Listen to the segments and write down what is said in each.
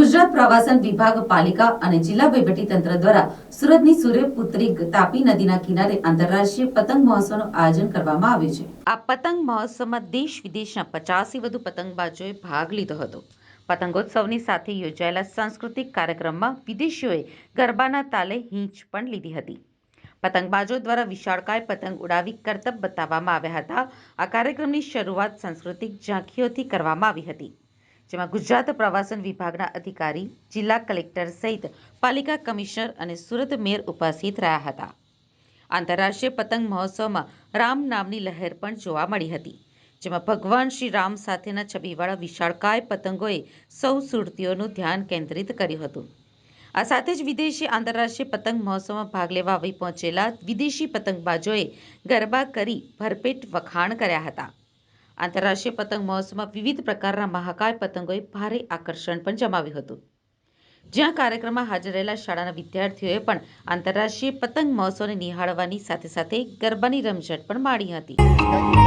ગુજરાત પ્રવાસન વિભાગ, પાલિકા અને જિલ્લા તંત્ર દ્વારા સુરતની સૂર્યપુત્રી તાપી નદીના કિનારે આંતરરાષ્ટ્રીય પતંગ મહોત્સવનું આયોજન કરવામાં આવ્યું છે. આ પતંગ મહોત્સવમાં દેશ વિદેશના પચાસથી વધુ પતંગબાજોએ ભાગ લીધો હતો. પતંગોત્સવની સાથે યોજાયેલા સાંસ્કૃતિક કાર્યક્રમમાં વિદેશીઓએ ગરબાના તાલે હીંચ પણ લીધી હતી. પતંગબાજો દ્વારા વિશાળકાય પતંગ ઉડાવી કરતબ બતાવવામાં આવ્યા હતા. આ કાર્યક્રમની શરૂઆત સાંસ્કૃતિક ઝાંખીઓથી કરવામાં આવી હતી. જેમાં ગુજરાત પ્રવાસન વિભાગના અધિકારી, જિલ્લા કલેક્ટર સહિત પાલિકા કમિશનર અને સુરત મેયર ઉપસ્થિત રહ્યા હતા. આંતરરાષ્ટ્રીય પતંગ મહોત્સવમાં રામ નામની લહેર પણ જોવા મળી હતી, જેમાં ભગવાન શ્રી રામ સાથેના છબીવાળા વિશાળકાય પતંગોએ સૌ સુરતીઓનું ધ્યાન કેન્દ્રિત કર્યું હતું. આ સાથે જ વિદેશી આંતરરાષ્ટ્રીય પતંગ મહોત્સવમાં ભાગ લેવા આવી પહોંચેલા વિદેશી પતંગબાજોએ ગરબા કરી ભરપેટ વખાણ કર્યા હતા. આંતરરાષ્ટ્રીય પતંગ મહોત્સવમાં વિવિધ પ્રકારના મહાકાય પતંગોએ ભારે આકર્ષણ પણ જમાવ્યું હતું. જ્યાં કાર્યક્રમમાં હાજર રહેલા શાળાના વિદ્યાર્થીઓએ પણ આંતરરાષ્ટ્રીય પતંગ મહોત્સવને નિહાળવાની સાથે સાથે ગરબાની રમઝટ પણ માણી હતી.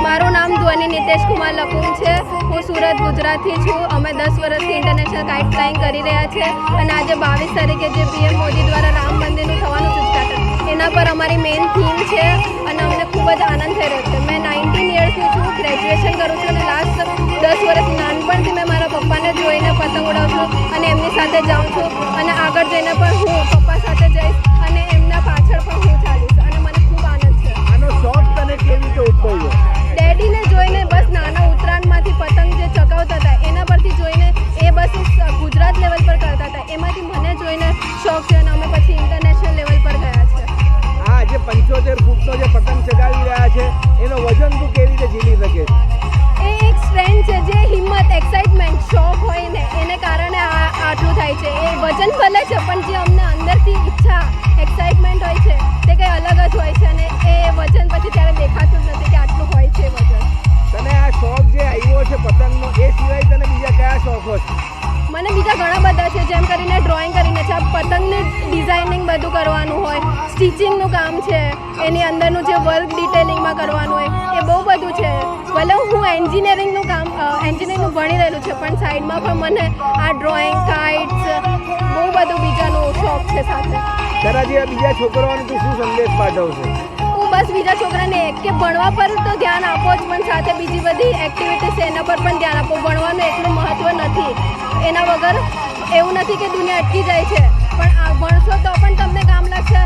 મારું નામ ધ્વની નિતેશ કુમાર લકુમ છે. હું સુરત, ગુજરાતથી છું. અમે દસ વર્ષથી ઇન્ટરનેશનલ કાઇટ ફ્લાઇંગ કરી રહ્યા છે અને આજે બાવીસ તારીખે જે પીએમ મોદી દ્વારા રામ મંદિરનું થવાનું છે એના પર અમારી મેઇન થીમ છે અને અમને ખૂબ જ આનંદ થઈ રહ્યો છે. કરું છું અને લાસ્ટ દસ વર્ષ નાનપણથી થાય છે. એ વજન ભલે છે પણ જે અમને અંદરથી ઈચ્છા એક્સાઇટમેન્ટ હોય છે તે કંઈ અલગ જ હોય છે અને એ વજન પછી ત્યારે દેખાતું જ નથી કે આટલું હોય છે વજન. તને આ શોખ જે આવ્યો છે પતંગનો એ સિવાય તને બીજા કયા શોખો છે? મને બીજા ઘણા બધા છે જેમ કરીને ડ્રોઈંગ કરીને છે. પતંગની ડિઝાઇનિંગ બધું કરવાનું હોય સ્ટિચિંગનું કામ છે એની અંદરનું જે વર્ક ડિટેલિંગમાં કરવાનું હોય ભલે હું એન્જિનિયરિંગનું કામ એન્જિનિયરિંગનું ભણી રહેલું છે પણ સાઈડમાં પણ મને આ ડ્રોઈંગ કાઇટ્સ બહુ બધું બીજાનું શોખ છે સાથે. તારા બીજા છોકરાઓને તું શું સંદેશ પાઠવશે? હું બસ બીજા છોકરાને એક કે ભણવા પર તો ધ્યાન આપો જ પણ સાથે બીજી બધી એક્ટિવિટીઝ છે એના પર પણ ધ્યાન આપો. ભણવાનું એટલું મહત્ત્વ નથી. એના વગર એવું નથી કે દુનિયા અટકી જાય છે. પણ આ ભણશો તો પણ તમને કામ લાગશે